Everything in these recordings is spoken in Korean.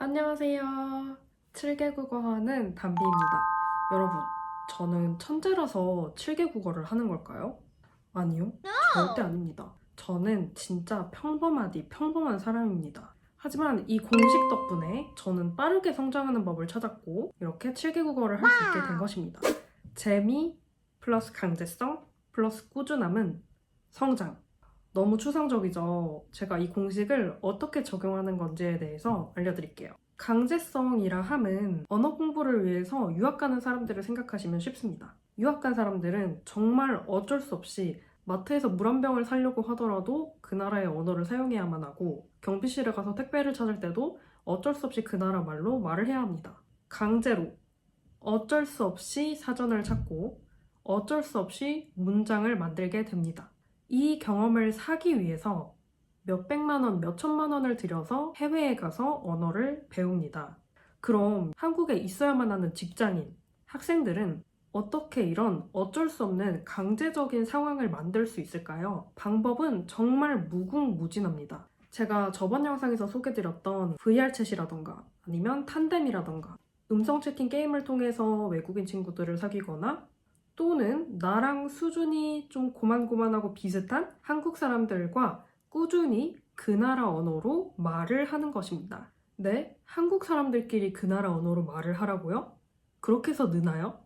안녕하세요. 7개 국어하는 담비입니다. 여러분, 저는 천재라서 7개 국어를 하는 걸까요? 아니요, 절대 아닙니다. 저는 진짜 평범하디 평범한 사람입니다. 하지만 이 공식 덕분에 저는 빠르게 성장하는 법을 찾았고 이렇게 7개 국어를 할 수 있게 된 것입니다. 재미 플러스 강제성 플러스 꾸준함은 성장. 너무 추상적이죠. 제가 이 공식을 어떻게 적용하는 건지에 대해서 알려드릴게요. 강제성이라 함은 언어 공부를 위해서 유학 가는 사람들을 생각하시면 쉽습니다. 유학 간 사람들은 정말 어쩔 수 없이 마트에서 물 한 병을 사려고 하더라도 그 나라의 언어를 사용해야만 하고 경비실에 가서 택배를 찾을 때도 어쩔 수 없이 그 나라 말로 말을 해야 합니다. 강제로 어쩔 수 없이 사전을 찾고 어쩔 수 없이 문장을 만들게 됩니다. 이 경험을 사기 위해서 몇백만 원, 몇천만 원을 들여서 해외에 가서 언어를 배웁니다. 그럼 한국에 있어야만 하는 직장인, 학생들은 어떻게 이런 어쩔 수 없는 강제적인 상황을 만들 수 있을까요? 방법은 정말 무궁무진합니다. 제가 저번 영상에서 소개드렸던 VR챗이라던가 아니면 탄뎀이라던가 음성 채팅 게임을 통해서 외국인 친구들을 사귀거나 또는 나랑 수준이 좀 고만고만하고 비슷한 한국 사람들과 꾸준히 그 나라 언어로 말을 하는 것입니다. 네? 한국 사람들끼리 그 나라 언어로 말을 하라고요? 그렇게 해서 느나요?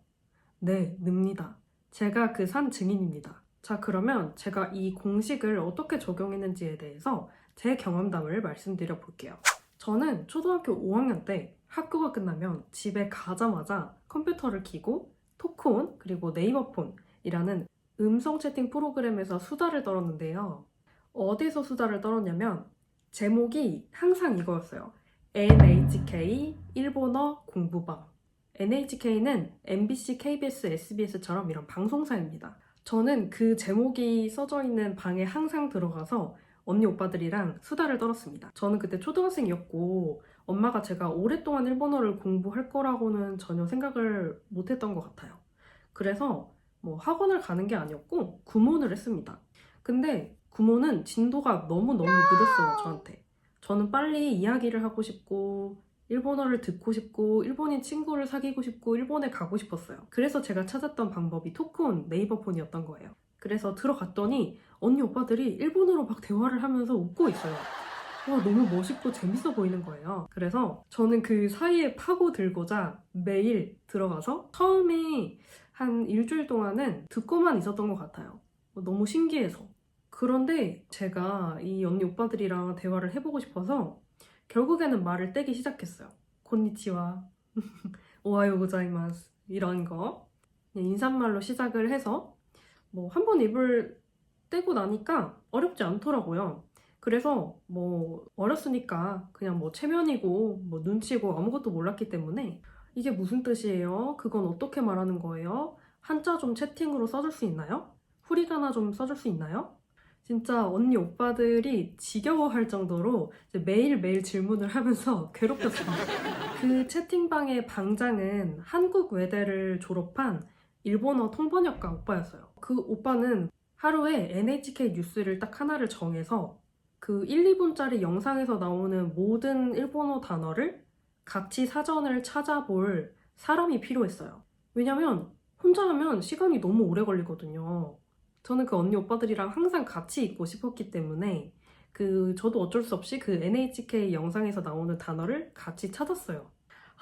네, 늡니다. 제가 그 산 증인입니다. 자, 그러면 제가 이 공식을 어떻게 적용했는지에 대해서 제 경험담을 말씀드려 볼게요. 저는 초등학교 5학년 때 학교가 끝나면 집에 가자마자 컴퓨터를 켜고 토크온 그리고 네이버폰이라는 음성 채팅 프로그램에서 수다를 떨었는데요. 어디서 수다를 떨었냐면 제목이 항상 이거였어요. NHK 일본어 공부방. NHK는 MBC, KBS, SBS처럼 이런 방송사입니다. 저는 그 제목이 써져 있는 방에 항상 들어가서 언니 오빠들이랑 수다를 떨었습니다. 저는 그때 초등학생이었고 엄마가 제가 오랫동안 일본어를 공부할 거라고는 전혀 생각을 못 했던 것 같아요. 그래서 뭐 학원을 가는 게 아니었고 구몬을 했습니다. 근데 구몬은 진도가 너무너무 느렸어요, 저한테. 저는 빨리 이야기를 하고 싶고 일본어를 듣고 싶고 일본인 친구를 사귀고 싶고 일본에 가고 싶었어요. 그래서 제가 찾았던 방법이 토크온 네이버폰이었던 거예요. 그래서 들어갔더니 언니 오빠들이 일본어로 막 대화를 하면서 웃고 있어요. 와 너무 멋있고 재밌어 보이는 거예요. 그래서 저는 그 사이에 파고들고자 매일 들어가서 처음에 한 일주일 동안은 듣고만 있었던 것 같아요. 너무 신기해서. 그런데 제가 이 언니 오빠들이랑 대화를 해보고 싶어서 결국에는 말을 떼기 시작했어요. 곤니치와, 오하요 고자이마스 이런 거 인사말로 시작을 해서 뭐 한 번 입을 떼고 나니까 어렵지 않더라고요. 그래서 뭐 어렸으니까 그냥 뭐 체면이고 뭐 눈치고 아무것도 몰랐기 때문에 이게 무슨 뜻이에요? 그건 어떻게 말하는 거예요? 한자 좀 채팅으로 써줄 수 있나요? 후리가나 좀 써줄 수 있나요? 진짜 언니 오빠들이 지겨워할 정도로 매일매일 질문을 하면서 괴롭혔습니다. 그 채팅방의 방장은 한국 외대를 졸업한 일본어 통번역가 오빠였어요. 그 오빠는 하루에 NHK 뉴스를 딱 하나를 정해서 그 1, 2분짜리 영상에서 나오는 모든 일본어 단어를 같이 사전을 찾아볼 사람이 필요했어요. 왜냐면 혼자 하면 시간이 너무 오래 걸리거든요. 저는 그 언니 오빠들이랑 항상 같이 있고 싶었기 때문에 그 저도 어쩔 수 없이 그 NHK 영상에서 나오는 단어를 같이 찾았어요.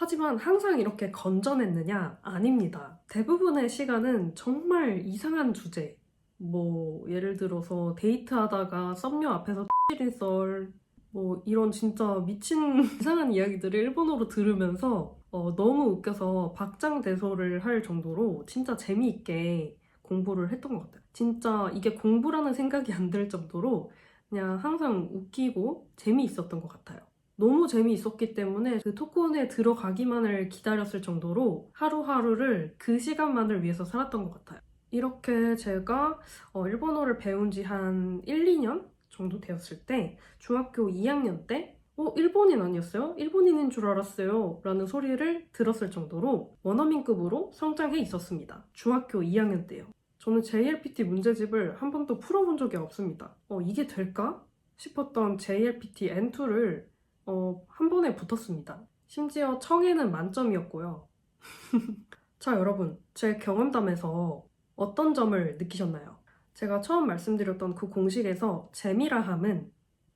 하지만 항상 이렇게 건져냈느냐? 아닙니다. 대부분의 시간은 정말 이상한 주제. 뭐 예를 들어서 데이트하다가 썸녀 앞에서 X인 썰, 뭐 이런 진짜 미친 이상한 이야기들을 일본어로 들으면서 어, 너무 웃겨서 박장대소를 할 정도로 진짜 재미있게 공부를 했던 것 같아요. 진짜 이게 공부라는 생각이 안 들 정도로 그냥 항상 웃기고 재미있었던 것 같아요. 너무 재미있었기 때문에 그 토크온에 들어가기만을 기다렸을 정도로 하루하루를 그 시간만을 위해서 살았던 것 같아요. 이렇게 제가 어, 일본어를 배운 지 한 1, 2년 정도 되었을 때 중학교 2학년 때 어, 일본인 아니었어요? 일본인인 줄 알았어요. 라는 소리를 들었을 정도로 원어민급으로 성장해 있었습니다. 중학교 2학년 때요. 저는 JLPT 문제집을 한 번도 풀어본 적이 없습니다. 어, 이게 될까? 싶었던 JLPT N2를 어, 한 번에 붙었습니다. 심지어 청에는 만점이었고요. 자, 여러분, 제 경험담에서 어떤 점을 느끼셨나요? 제가 처음 말씀드렸던 그 공식에서 재미라 함은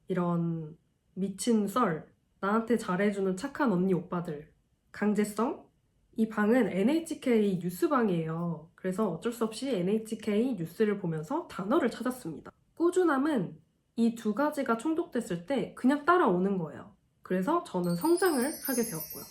이런 미친 썰, 나한테 잘해주는 착한 언니 오빠들, 강제성? 이 방은 NHK 뉴스방이에요. 그래서 어쩔 수 없이 NHK 뉴스를 보면서 단어를 찾았습니다. 꾸준함은 이 두 가지가 충족됐을 때 그냥 따라오는 거예요. 그래서 저는 성장을 하게 되었고요.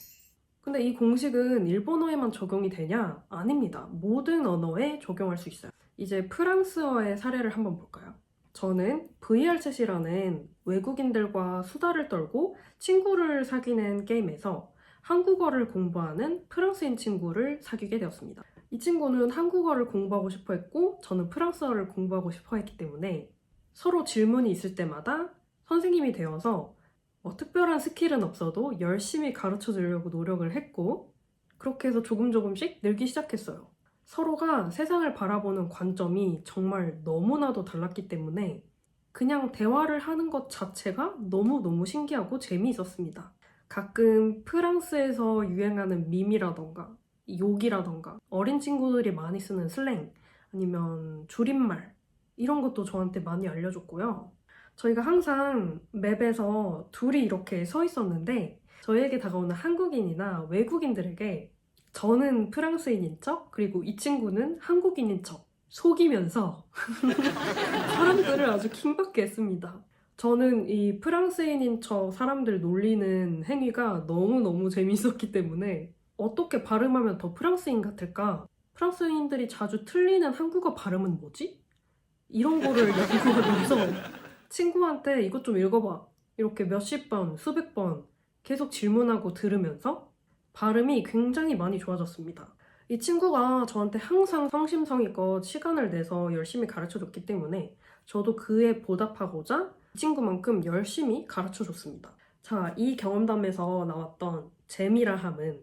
근데 이 공식은 일본어에만 적용이 되냐? 아닙니다. 모든 언어에 적용할 수 있어요. 이제 프랑스어의 사례를 한번 볼까요? 저는 VR챗이라는 외국인들과 수다를 떨고 친구를 사귀는 게임에서 한국어를 공부하는 프랑스인 친구를 사귀게 되었습니다. 이 친구는 한국어를 공부하고 싶어 했고 저는 프랑스어를 공부하고 싶어 했기 때문에 서로 질문이 있을 때마다 선생님이 되어서 뭐 특별한 스킬은 없어도 열심히 가르쳐 주려고 노력을 했고 그렇게 해서 조금 조금씩 늘기 시작했어요. 서로가 세상을 바라보는 관점이 정말 너무나도 달랐기 때문에 그냥 대화를 하는 것 자체가 너무너무 신기하고 재미있었습니다. 가끔 프랑스에서 유행하는 밈이라던가 욕이라던가 어린 친구들이 많이 쓰는 슬랭 아니면 줄임말 이런 것도 저한테 많이 알려줬고요. 저희가 항상 맵에서 둘이 이렇게 서 있었는데 저희에게 다가오는 한국인이나 외국인들에게 저는 프랑스인인 척 그리고 이 친구는 한국인인 척 속이면서 사람들을 아주 킹받게 했습니다. 저는 이 프랑스인인 척 사람들 놀리는 행위가 너무너무 재미있었기 때문에 어떻게 발음하면 더 프랑스인 같을까? 프랑스인들이 자주 틀리는 한국어 발음은 뭐지? 이런 거를 연구하면서 친구한테 이것 좀 읽어봐. 이렇게 몇십 번, 수백 번 계속 질문하고 들으면서 발음이 굉장히 많이 좋아졌습니다. 이 친구가 저한테 항상 성심성의껏 시간을 내서 열심히 가르쳐 줬기 때문에 저도 그에 보답하고자 이 친구만큼 열심히 가르쳐 줬습니다. 자, 이 경험담에서 나왔던 재미라 함은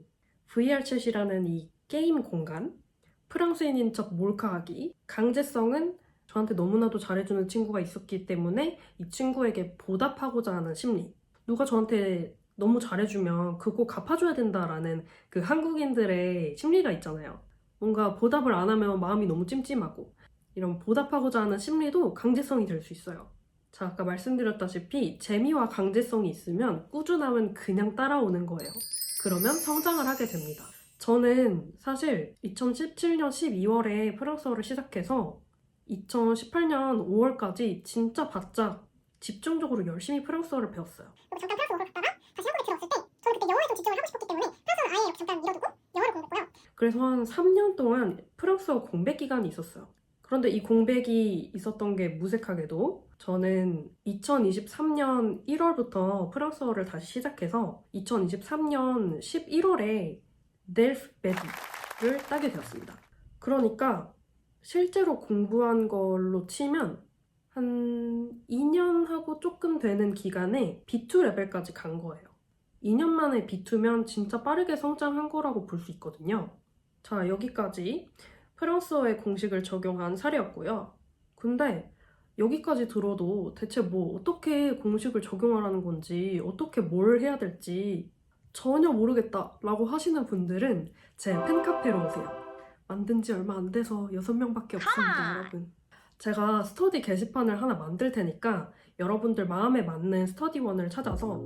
VR챗이라는 이 게임 공간, 프랑스인인 척 몰카하기, 강제성은 저한테 너무나도 잘해주는 친구가 있었기 때문에 이 친구에게 보답하고자 하는 심리. 누가 저한테 너무 잘해주면 그거 갚아줘야 된다라는 그 한국인들의 심리가 있잖아요. 뭔가 보답을 안 하면 마음이 너무 찜찜하고 이런 보답하고자 하는 심리도 강제성이 될 수 있어요. 자, 아까 말씀드렸다시피 재미와 강제성이 있으면 꾸준함은 그냥 따라오는 거예요. 그러면 성장을 하게 됩니다. 저는 사실 2017년 12월에 프랑스어를 시작해서 2018년 5월까지 진짜 바짝 집중적으로 열심히 프랑스어를 배웠어요. 잠깐 프랑스어로 갔다가 다시 한국에 들어왔을 때 저는 그때 영어에 좀 집중을 하고 싶었기 때문에 프랑스어는 아예 이렇게 잠깐 미뤄두고 영어를 공부했고요. 그래서 한 3년 동안 프랑스어 공백 기간이 있었어요. 그런데 이 공백이 있었던 게 무색하게도 저는 2023년 1월부터 프랑스어를 다시 시작해서 2023년 11월에 넬프 베디를 따게 되었습니다. 그러니까 실제로 공부한 걸로 치면 한 2년 하고 조금 되는 기간에 B2 레벨까지 간 거예요. 2년 만에 B2면 진짜 빠르게 성장한 거라고 볼 수 있거든요. 자, 여기까지 프랑스어의 공식을 적용한 사례였고요. 근데 여기까지 들어도 대체 뭐 어떻게 공식을 적용하라는 건지, 어떻게 뭘 해야 될지 전혀 모르겠다라고 하시는 분들은 제 팬카페로 오세요. 만든 지 얼마 안 돼서 6명밖에 없습니다, 여러분. 제가 스터디 게시판을 하나 만들 테니까 여러분들 마음에 맞는 스터디원을 찾아서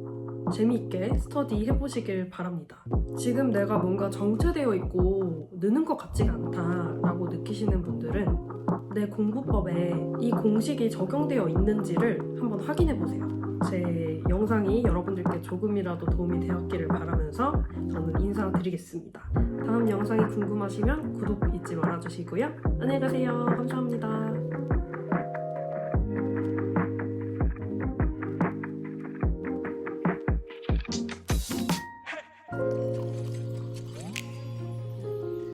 재미있게 스터디 해보시길 바랍니다. 지금 내가 뭔가 정체되어 있고 느는 것 같지가 않다라고 느끼시는 분들은 내 공부법에 이 공식이 적용되어 있는지를 한번 확인해 보세요. 제 영상이 여러분들께 조금이라도 도움이 되었기를 바라면서 저는 인사드리겠습니다. 다음 영상이 궁금하시면 구독 잊지 말아주시고요. 안녕히 가세요. 감사합니다.